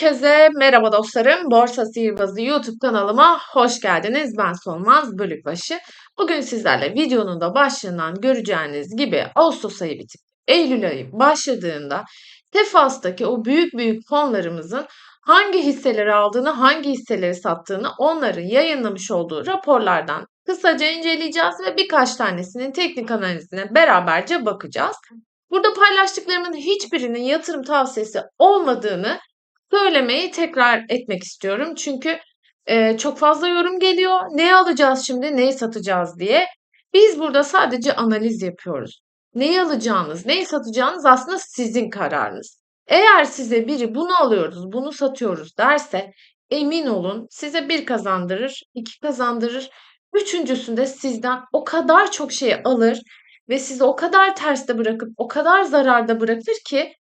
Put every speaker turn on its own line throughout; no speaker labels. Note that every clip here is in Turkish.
Herkese merhaba dostlarım. Borsa Sihirbazı YouTube kanalıma hoş geldiniz. Ben Solmaz Bölükbaşı. Bugün sizlerle videonun da başlığından göreceğiniz gibi Ağustos ayı bitip Eylül ayı başladığında Tefas'taki o büyük büyük fonlarımızın hangi hisseleri aldığını, hangi hisseleri sattığını onların yayınlamış olduğu raporlardan kısaca inceleyeceğiz ve birkaç tanesinin teknik analizine beraberce bakacağız. Burada paylaştıklarımın hiçbirinin yatırım tavsiyesi olmadığını söylemeyi tekrar etmek istiyorum. Çünkü e, çok fazla yorum geliyor. Ne alacağız şimdi, neyi satacağız diye. Biz burada sadece analiz yapıyoruz. Neyi alacağınız, neyi satacağınız aslında sizin kararınız. Eğer size biri bunu alıyoruz, bunu satıyoruz derse emin olun size bir kazandırır, iki kazandırır. Üçüncüsünde sizden o kadar çok şey alır ve sizi o kadar terste bırakıp o kadar zararda bırakır ki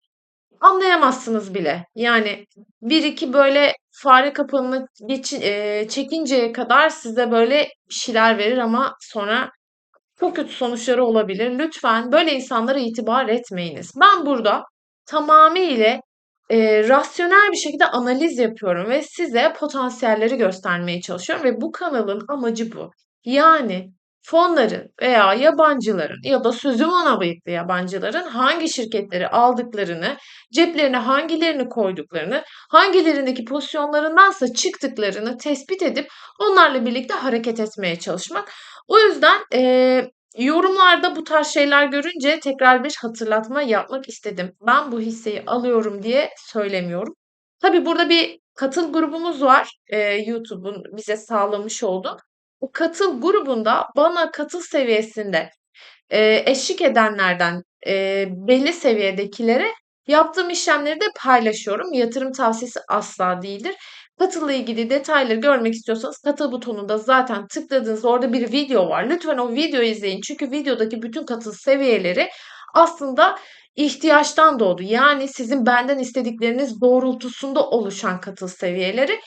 anlayamazsınız bile. Yani bir iki böyle fare kapanını geçin, eee, çekinceye kadar size böyle bir şeyler verir ama sonra çok kötü sonuçları olabilir. Lütfen böyle insanlara itibar etmeyiniz. Ben burada tamamıyla eee, rasyonel bir şekilde analiz yapıyorum ve size potansiyelleri göstermeye çalışıyorum ve bu kanalın amacı bu. Yani fonların veya yabancıların ya da sözüm ona bıyıklı yabancıların hangi şirketleri aldıklarını, ceplerine hangilerini koyduklarını, hangilerindeki pozisyonlarındansa çıktıklarını tespit edip onlarla birlikte hareket etmeye çalışmak. O yüzden eee, yorumlarda bu tarz şeyler görünce tekrar bir hatırlatma yapmak istedim. Ben bu hisseyi alıyorum diye söylemiyorum. Tabii burada bir katıl grubumuz var. Eee, YouTube'un bize sağlamış olduğu. O katıl grubunda bana katıl seviyesinde, eee, eşlik edenlerden, eee, belli seviyedekilere yaptığım işlemleri de paylaşıyorum. Yatırım tavsiyesi asla değildir. Katılla ilgili detayları görmek istiyorsanız katıl butonunda zaten tıkladığınızda orada bir video var. Lütfen o videoyu izleyin. Çünkü videodaki bütün katıl seviyeleri aslında ihtiyaçtan doğdu. Yani sizin benden istedikleriniz doğrultusunda oluşan katıl seviyeleri.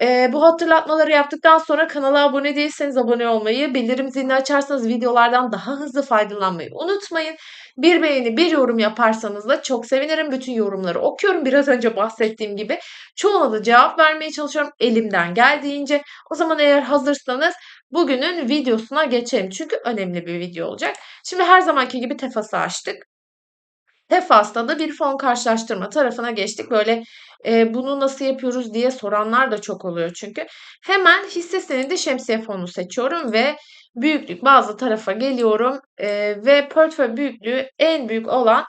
Eee, bu hatırlatmaları yaptıktan sonra kanala abone değilseniz abone olmayı, bildirim zilini açarsanız videolardan daha hızlı faydalanmayı unutmayın. Bir beğeni, bir yorum yaparsanız da çok sevinirim. Bütün yorumları okuyorum. Biraz önce bahsettiğim gibi çoğuna da cevap vermeye çalışıyorum elimden geldiğince. O zaman eğer hazırsanız bugünün videosuna geçelim. Çünkü önemli bir video olacak. Şimdi her zamanki gibi Tefas'ı açtık. Tefas'ta da bir fon karşılaştırma tarafına geçtik. Böyle e, bunu nasıl yapıyoruz diye soranlar da çok oluyor çünkü. Hemen hisse senedi şemsiye fonu seçiyorum ve büyüklük bazı tarafa geliyorum e, ve portföy büyüklüğü en büyük olan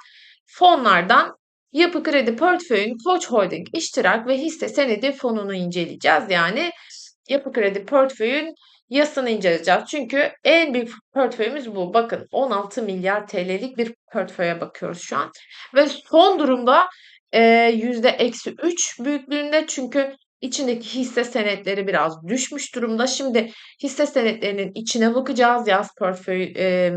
fonlardan Yapı Kredi Portföy'ün Koç Holding iştirak ve hisse senedi fonunu inceleyeceğiz. Yani Yapı Kredi Portföy'ün yasını inceleyeceğiz. Çünkü en büyük portföyümüz bu. Bakın 16 milyar TL'lik bir portföye bakıyoruz şu an. Ve son durumda yüzde eksi 3 büyüklüğünde çünkü içindeki hisse senetleri biraz düşmüş durumda. Şimdi hisse senetlerinin içine bakacağız yaz portföy e,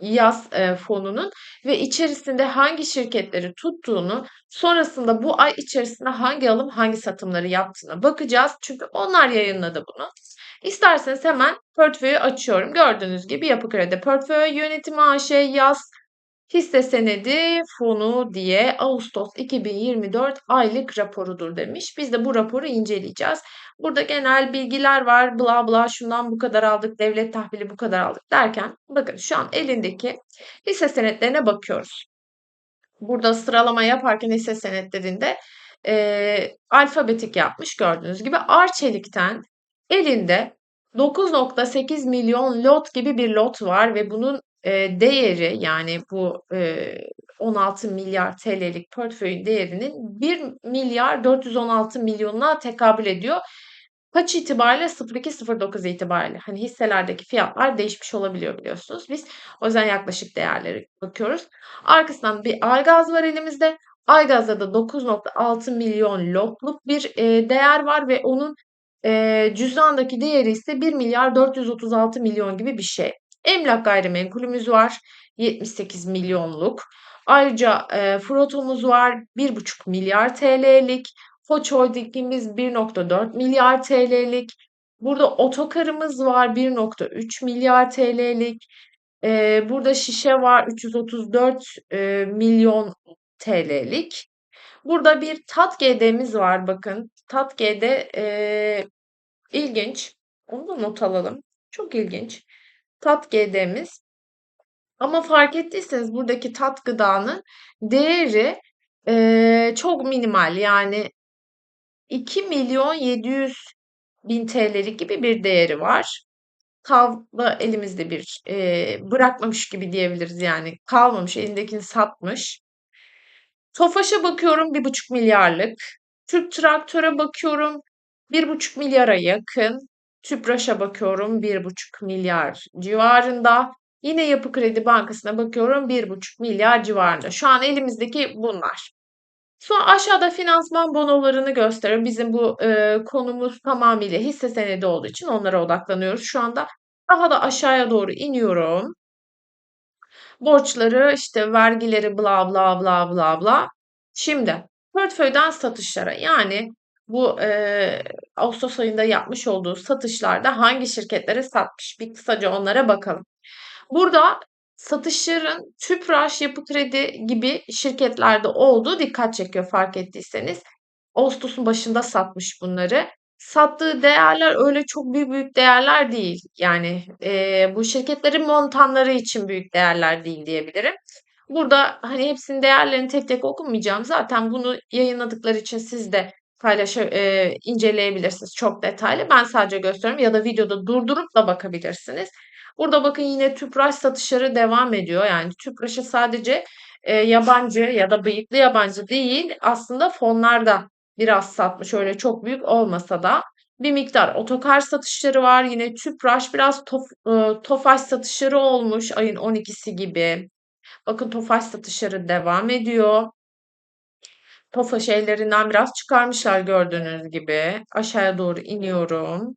yaz e, fonunun ve içerisinde hangi şirketleri tuttuğunu sonrasında bu ay içerisinde hangi alım hangi satımları yaptığına bakacağız. Çünkü onlar yayınladı bunu. İsterseniz hemen portföyü açıyorum. Gördüğünüz gibi Yapı Kredi Portföy Yönetimi AŞ yaz hisse senedi fonu diye Ağustos 2024 aylık raporudur demiş. Biz de bu raporu inceleyeceğiz. Burada genel bilgiler var. Bla bla şundan bu kadar aldık, devlet tahvili bu kadar aldık derken bakın şu an elindeki hisse senetlerine bakıyoruz. Burada sıralama yaparken hisse senetlerinde e, alfabetik yapmış gördüğünüz gibi Arçelik'ten elinde 9.8 milyon lot gibi bir lot var ve bunun değeri yani bu e, 16 milyar TL'lik portföyün değerinin 1 milyar 416 milyonuna tekabül ediyor. Kaç itibariyle 0209 itibariyle hani hisselerdeki fiyatlar değişmiş olabiliyor biliyorsunuz. Biz o yüzden yaklaşık değerleri bakıyoruz. Arkasından bir Aygaz var elimizde. Aygaz'da da 9.6 milyon lotluk bir değer var ve onun cüzdandaki değeri ise 1 milyar 436 milyon gibi bir şey. Emlak gayrimenkulümüz var 78 milyonluk. Ayrıca e, Froto'muz var 1,5 milyar TL'lik. Koç Holding'imiz 1.4 milyar TL'lik. Burada otokarımız var 1.3 milyar TL'lik. Ee, burada şişe var 334 e, milyon TL'lik. Burada bir TAT-GD'miz var bakın. TAT-GD eee, ilginç. Onu da not alalım. Çok ilginç. TAT-GD'miz. Ama fark ettiyseniz buradaki tat gıdanın değeri eee, çok minimal. Yani 2.700.000 TL'lik gibi bir değeri var. Tavla elimizde bir eee, bırakmamış gibi diyebiliriz yani. Kalmamış, elindekini satmış. Tofaş'a bakıyorum 1,5 milyarlık. Türk Traktör'e bakıyorum 1,5 milyara yakın. Tüpraş'a bakıyorum 1,5 milyar civarında. Yine Yapı Kredi Bankası'na bakıyorum 1,5 milyar civarında. Şu an elimizdeki bunlar. Sonra aşağıda finansman bonolarını gösteriyor. Bizim bu e, konumuz tamamıyla hisse senedi olduğu için onlara odaklanıyoruz şu anda. Daha da aşağıya doğru iniyorum. Borçları, işte vergileri bla bla bla bla bla. Şimdi portföyden satışlara yani bu e, Ağustos ayında yapmış olduğu satışlarda hangi şirketlere satmış? Bir kısaca onlara bakalım. Burada satışların Tüpraş, Yapı Kredi gibi şirketlerde olduğu dikkat çekiyor fark ettiyseniz. Ağustos'un başında satmış bunları. Sattığı değerler öyle çok büyük büyük değerler değil. Yani eee, bu şirketlerin montanları için büyük değerler değil diyebilirim. Burada hani hepsinin değerlerini tek tek okumayacağım. Zaten bunu yayınladıkları için siz de paylaş eee, inceleyebilirsiniz çok detaylı. Ben sadece gösteriyorum ya da videoda durdurup da bakabilirsiniz. Burada bakın yine Tüpraş satışları devam ediyor. Yani Tüpraş'ı sadece e, yabancı ya da bıyıklı yabancı değil aslında fonlarda biraz satmış. Öyle çok büyük olmasa da bir miktar otokar satışları var. Yine Tüpraş biraz tof, e, Tofaş satışları olmuş ayın 12'si gibi. Bakın Tofaş satışları devam ediyor. Tofaş ellerinden biraz çıkarmışlar gördüğünüz gibi. Aşağıya doğru iniyorum.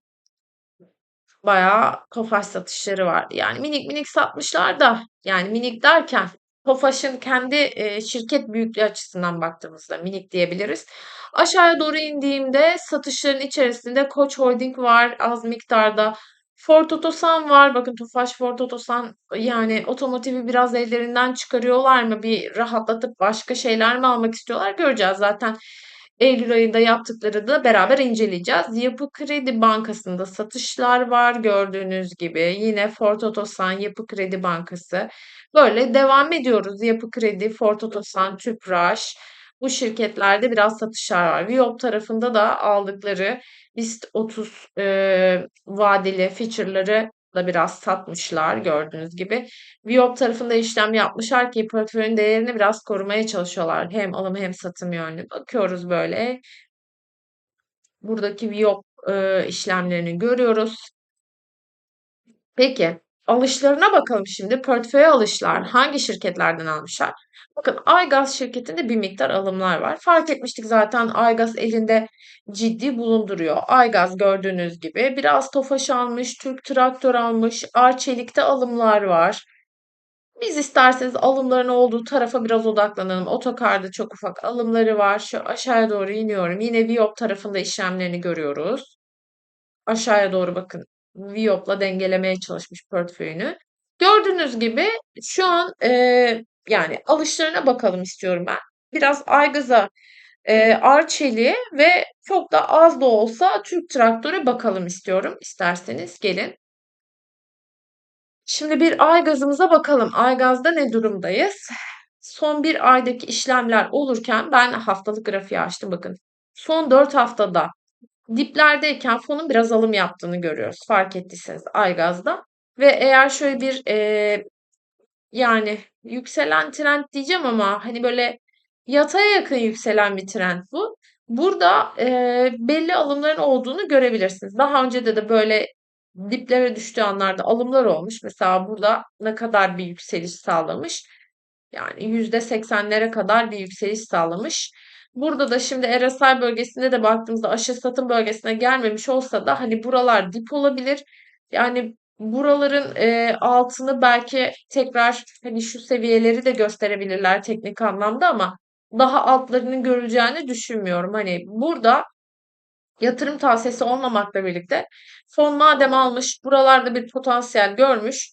Bayağı Tofaş satışları vardı. Yani minik minik satmışlar da yani minik derken Tofaş'ın kendi e, şirket büyüklüğü açısından baktığımızda minik diyebiliriz. Aşağıya doğru indiğimde satışların içerisinde Koç Holding var az miktarda. Ford Otosan var. Bakın Tofaş Ford Otosan yani otomotivi biraz ellerinden çıkarıyorlar mı? Bir rahatlatıp başka şeyler mi almak istiyorlar? Göreceğiz zaten. Eylül ayında yaptıkları da beraber inceleyeceğiz. Yapı Kredi Bankası'nda satışlar var gördüğünüz gibi. Yine Ford Otosan, Yapı Kredi Bankası. Böyle devam ediyoruz. Yapı Kredi, Ford Otosan, Tüpraş. Bu şirketlerde biraz satışlar var. Viyop tarafında da aldıkları BIST 30 e, vadeli feature'ları da biraz satmışlar gördüğünüz gibi. Viyop tarafında işlem yapmışlar ki portföyün değerini biraz korumaya çalışıyorlar. Hem alım hem satım yönlü. Bakıyoruz böyle. Buradaki Viyop e, işlemlerini görüyoruz. Peki alışlarına bakalım şimdi. Portföy alışlar hangi şirketlerden almışlar? Bakın Aygaz şirketinde bir miktar alımlar var. Fark etmiştik zaten Aygaz elinde ciddi bulunduruyor. Aygaz gördüğünüz gibi biraz Tofaş almış, Türk Traktör almış, Arçelik'te alımlar var. Biz isterseniz alımların olduğu tarafa biraz odaklanalım. Otokarda çok ufak alımları var. Şu aşağıya doğru iniyorum. Yine Viyop tarafında işlemlerini görüyoruz. Aşağıya doğru bakın. Viyop'la dengelemeye çalışmış portföyünü. Gördüğünüz gibi şu an e, yani alışlarına bakalım istiyorum ben. Biraz Aygaz'a, e, Arçelik'e ve çok da az da olsa Türk Traktör'e bakalım istiyorum. İsterseniz gelin. Şimdi bir Aygaz'ımıza bakalım. Aygaz'da ne durumdayız? Son bir aydaki işlemler olurken ben haftalık grafiği açtım bakın. Son 4 haftada diplerdeyken fonun biraz alım yaptığını görüyoruz. Fark ettiyseniz Aygaz'da. Ve eğer şöyle bir e, yani yükselen trend diyeceğim ama hani böyle yataya yakın yükselen bir trend bu. Burada e, belli alımların olduğunu görebilirsiniz. Daha önce de de böyle diplere düştüğü anlarda alımlar olmuş. Mesela burada ne kadar bir yükseliş sağlamış. Yani %80'lere kadar bir yükseliş sağlamış. Burada da şimdi RSI bölgesinde de baktığımızda aşağı satım bölgesine gelmemiş olsa da hani buralar dip olabilir. Yani buraların e, altını belki tekrar hani şu seviyeleri de gösterebilirler teknik anlamda ama daha altlarının görüleceğini düşünmüyorum. Hani burada yatırım tavsiyesi olmamakla birlikte fon madem almış buralarda bir potansiyel görmüş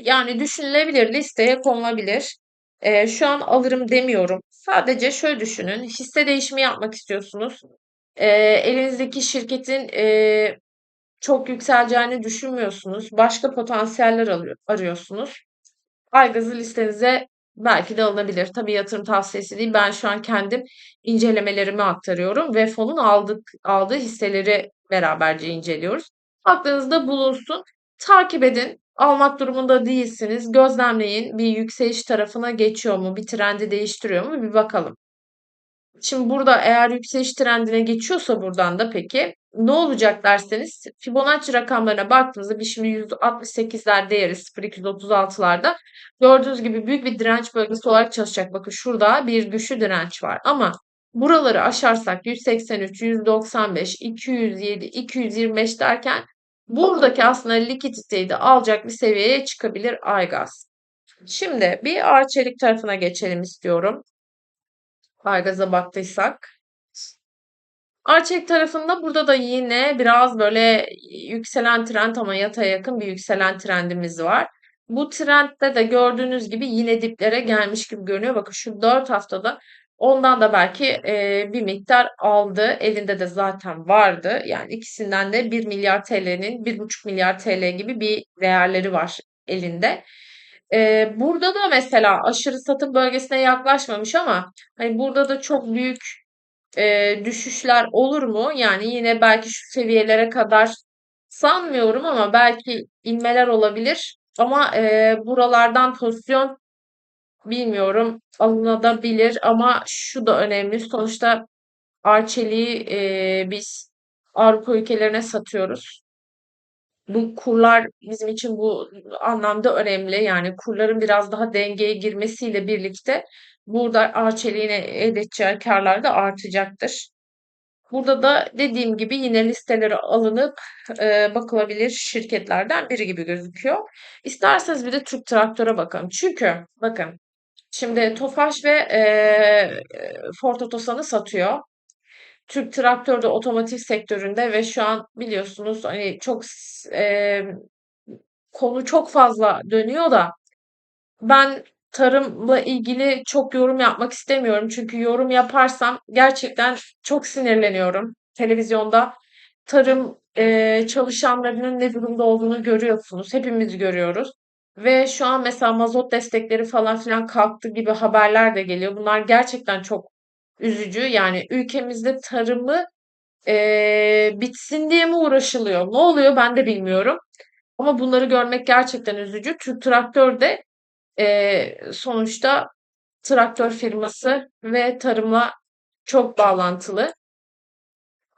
yani düşünülebilir listeye konulabilir. Eee, şu an alırım demiyorum. Sadece şöyle düşünün, hisse değişimi yapmak istiyorsunuz. Eee, elinizdeki şirketin, eee, çok yükseleceğini düşünmüyorsunuz. Başka potansiyeller arıyorsunuz. Aygaz'ı listenize belki de alınabilir. Tabii yatırım tavsiyesi değil. Ben şu an kendim incelemelerimi aktarıyorum ve fonun aldık aldığı hisseleri beraberce inceliyoruz. Aklınızda bulunsun. Takip edin. Almak durumunda değilsiniz. Gözlemleyin. Bir yükseliş tarafına geçiyor mu? Bir trendi değiştiriyor mu? Bir bakalım. Şimdi burada eğer yükseliş trendine geçiyorsa buradan da peki ne olacak derseniz Fibonacci rakamlarına baktığımızda biz şimdi 168'lerde değeri 0.236'larda gördüğünüz gibi büyük bir direnç bölgesi olarak çalışacak. Bakın şurada bir güçlü direnç var ama buraları aşarsak 183, 195, 207, 225 derken buradaki aslında likiditeyi de alacak bir seviyeye çıkabilir Aygaz. Şimdi bir Arçelik tarafına geçelim istiyorum. Aygaz'a baktıysak. Arçelik tarafında burada da yine biraz böyle yükselen trend ama yataya yakın bir yükselen trendimiz var. Bu trendde de gördüğünüz gibi yine diplere gelmiş gibi görünüyor. Bakın şu 4 haftada ondan da belki e, bir miktar aldı. Elinde de zaten vardı. Yani ikisinden de 1 milyar TL'nin 1,5 milyar TL gibi bir değerleri var elinde. E, burada da mesela aşırı satım bölgesine yaklaşmamış ama hani burada da çok büyük Eee, düşüşler olur mu? Yani yine belki şu seviyelere kadar sanmıyorum ama belki inmeler olabilir. Ama eee, buralardan pozisyon bilmiyorum alınabilir ama şu da önemli. Sonuçta Arçelik'i eee, biz Avrupa ülkelerine satıyoruz. Bu kurlar bizim için bu anlamda önemli. Yani kurların biraz daha dengeye girmesiyle birlikte burada Arçelik'in elde edeceği kârlar da artacaktır. Burada da dediğim gibi yine listeleri alınıp e, bakılabilir şirketlerden biri gibi gözüküyor. İsterseniz bir de Türk Traktör'e bakalım. Çünkü bakın şimdi Tofaş ve e, Ford Otosan'ı satıyor. Türk Traktör de otomotiv sektöründe ve şu an biliyorsunuz hani çok e, konu çok fazla dönüyor da ben tarımla ilgili çok yorum yapmak istemiyorum. Çünkü yorum yaparsam gerçekten çok sinirleniyorum. Televizyonda tarım eee, çalışanlarının ne durumda olduğunu görüyorsunuz. Hepimiz görüyoruz. Ve şu an mesela mazot destekleri falan filan kalktı gibi haberler de geliyor. Bunlar gerçekten çok üzücü. Yani ülkemizde tarımı eee, bitsin diye mi uğraşılıyor? Ne oluyor ben de bilmiyorum. Ama bunları görmek gerçekten üzücü. Türk Traktör de Eee, sonuçta traktör firması ve tarımla çok bağlantılı.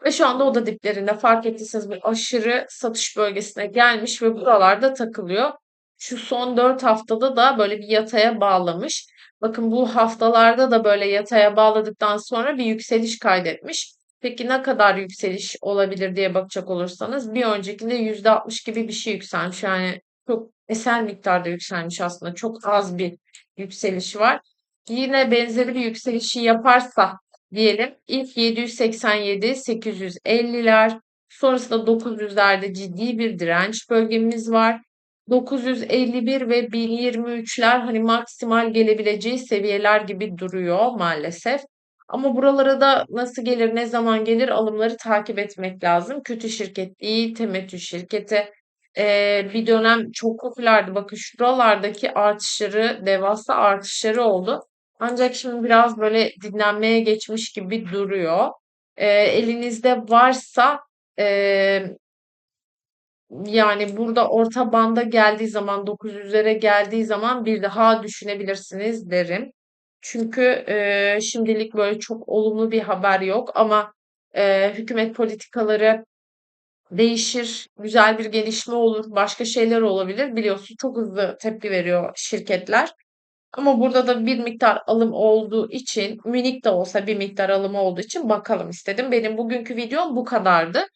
Ve şu anda oda diplerinde fark ettiyseniz bir aşırı satış bölgesine gelmiş ve buralarda takılıyor. Şu son 4 haftada da böyle bir yataya bağlamış. Bakın bu haftalarda da böyle yataya bağladıktan sonra bir yükseliş kaydetmiş. Peki ne kadar yükseliş olabilir diye bakacak olursanız bir öncekinde %60 gibi bir şey yükselmiş. Yani çok eser miktarda yükselmiş aslında. Çok az bir yükseliş var. Yine benzeri bir yükselişi yaparsa diyelim. İlk 787, 850'ler, sonrasında 900'lerde ciddi bir direnç bölgemiz var. 951 ve 1023'ler hani maksimal gelebileceği seviyeler gibi duruyor maalesef. Ama buralara da nasıl gelir, ne zaman gelir alımları takip etmek lazım. Kötü şirket değil, temettü şirketi. Ee, bir dönem çok popülerdi. Bakın şuralardaki artışları, devasa artışları oldu. Ancak şimdi biraz böyle dinlenmeye geçmiş gibi duruyor. Eee, elinizde varsa eee, yani burada orta banda geldiği zaman 900'lere geldiği zaman bir daha düşünebilirsiniz derim. Çünkü eee, şimdilik böyle çok olumlu bir haber yok ama eee, hükümet politikaları değişir, güzel bir gelişme olur, başka şeyler olabilir. Biliyorsun çok hızlı tepki veriyor şirketler. Ama burada da bir miktar alım olduğu için, minik de olsa bir miktar alım olduğu için bakalım istedim. Benim bugünkü videom bu kadardı.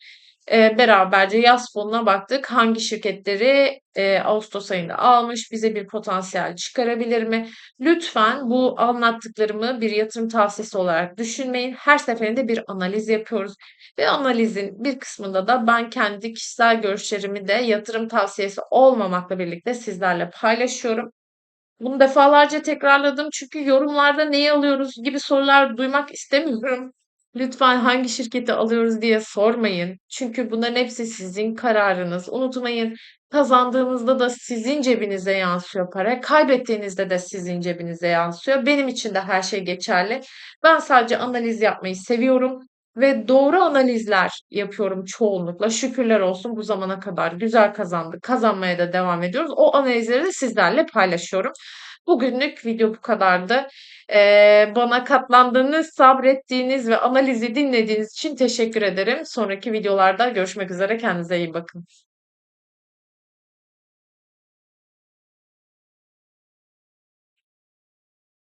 Eee, beraberce yaz fonuna baktık. Hangi şirketleri eee, Ağustos ayında almış, bize bir potansiyel çıkarabilir mi? Lütfen bu anlattıklarımı bir yatırım tavsiyesi olarak düşünmeyin. Her seferinde bir analiz yapıyoruz. Ve analizin bir kısmında da ben kendi kişisel görüşlerimi de yatırım tavsiyesi olmamakla birlikte sizlerle paylaşıyorum. Bunu defalarca tekrarladım çünkü yorumlarda "Neyi alıyoruz?" gibi sorular duymak istemiyorum. Lütfen hangi şirketi alıyoruz diye sormayın. Çünkü bunların hepsi sizin kararınız. Unutmayın, kazandığınızda da sizin cebinize yansıyor para, kaybettiğinizde de sizin cebinize yansıyor. Benim için de her şey geçerli. Ben sadece analiz yapmayı seviyorum ve doğru analizler yapıyorum çoğunlukla. Şükürler olsun bu zamana kadar güzel kazandık, kazanmaya da devam ediyoruz. O analizleri de sizlerle paylaşıyorum. Bugünlük video bu kadardı. Eee, bana katlandığınız, sabrettiğiniz ve analizi dinlediğiniz için teşekkür ederim. Sonraki videolarda görüşmek üzere. Kendinize iyi bakın.